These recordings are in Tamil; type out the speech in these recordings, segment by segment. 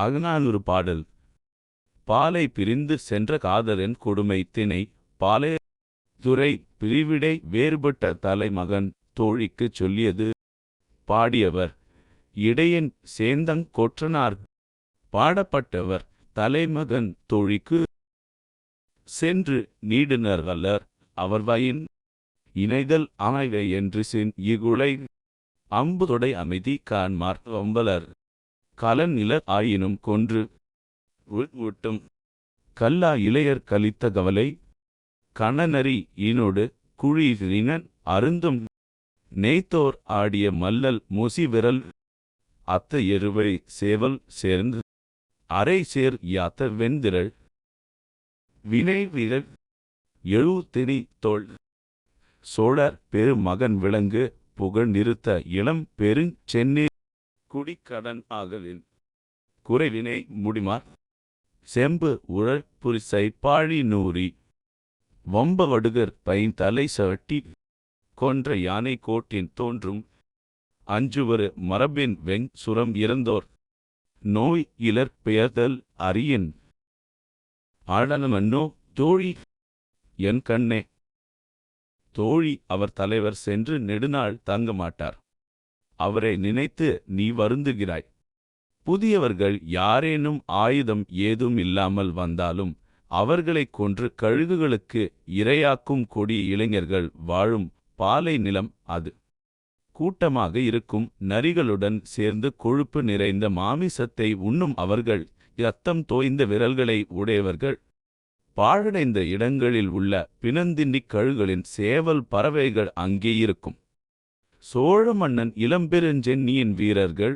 அகநானூறு பாடல். பாலை பிரிந்து சென்ற காதலன் கொடுமை திணை. பாலே துரை பிரிவிடை வேறுபட்ட தலைமகன் தோழிக்குச் சொல்லியது. பாடியவர் இடையன் சேந்தங் கொற்றனார். பாடப்பட்டவர் தலைமகன் தோழிக்கு. சென்று நீடுனர் வல்லர் அவர் வயின் இணைதல் அமைக என்று சின் இகுளை அம்புதொடை அமைதி காண்மார் வம்பலர். கலநில ஆயினும் கொன்று உட்டும் கல்லா இளையர் கலித்த கவலை கணநரி ஈனோடு குழிரினன் அருந்தும். நெய்த்தோர் ஆடிய மல்லல் மூசி விரல் அத்த எருவை சேவல் சேர்ந்து அரை சேர் யாத்த வெந்திரள் வினை வீரர் எழுத்தினி தோள். சோழர் பெருமகன் விளங்கு புகழ் நிறுத்த இளம் பெருஞ் சென்னி குடிக்கடன் ஆகலின் குறைவினை முடிமார். செம்பு உழற்புரிசை பாழி நூறி வம்ப வடுகர் பைன் தலை சவட்டி கொன்ற யானை கோட்டின் தோன்றும் அஞ்சுவரு மரபின் வெங் சுரம் இறந்தோர் நோய் இலர் பெயர்தல் அரியின் ஆழனமன்னோ தோழி என் கண்ணே. தோழி அவர் தலைவர் சென்று நெடுநாள் தங்க மாட்டார். அவரை நினைத்து நீ வருந்துகிறாய். புதியவர்கள் யாரேனும் ஆயுதம் ஏதும் இல்லாமல் வந்தாலும் அவர்களைக் கொன்று கழுகுகளுக்கு இரையாக்கும் கொடிய இளைஞர்கள் வாழும் பாலை நிலம் அது. கூட்டமாக இருக்கும் நரிகளுடன் சேர்ந்து கொழுப்பு நிறைந்த மாமிசத்தை உண்ணும் அவர்கள் இரத்தம் தோய்ந்த விரல்களை உடையவர்கள். பாழடைந்த இடங்களில் உள்ள பிணந்தின்னிக் கழுகளின் சேவல் பறவைகள் அங்கே இருக்கும். சோழ மன்னன் இளம்பெருஞ்சென்னியின் வீரர்கள்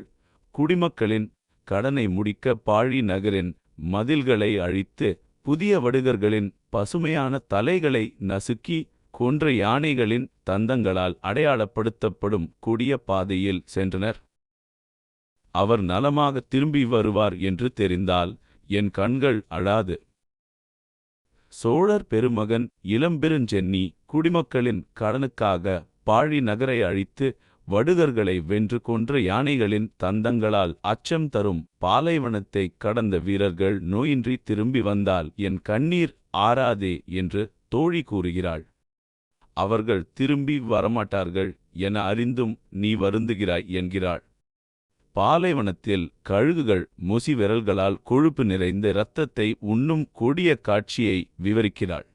குடிமக்களின் கடனை முடிக்க பாழி நகரின் மதில்களை அழித்து புதிய வடுகர்களின் பசுமையான தலைகளை நசுக்கி கொன்ற யானைகளின் தந்தங்களால் அடையாளப்படுத்தப்படும் கொடிய பாதையில் சென்றனர். அவர் நலமாக திரும்பி வருவார் என்று தெரிந்தால் என் கண்கள் அழாது. சோழர் பெருமகன் இளம்பெருஞ்சென்னி குடிமக்களின் கடனுக்காக பாழி நகரை அழித்து வடுகர்களை வென்று கொன்ற யானைகளின் தந்தங்களால் அச்சம் தரும் பாலைவனத்தை கடந்த வீரர்கள் நோயின்றி திரும்பி வந்தால் என் கண்ணீர் ஆறாதே என்று தோழி கூறுகிறாள். அவர்கள் திரும்பி வரமாட்டார்கள் என அறிந்தும் நீ வருந்துகிறாய் என்கிறாள். பாலைவனத்தில் கழுகுகள் முசி விரல்களால் கொழுப்பு நிறைந்த இரத்தத்தை உண்ணும் கொடிய காட்சியை விவரிக்கிறாள்.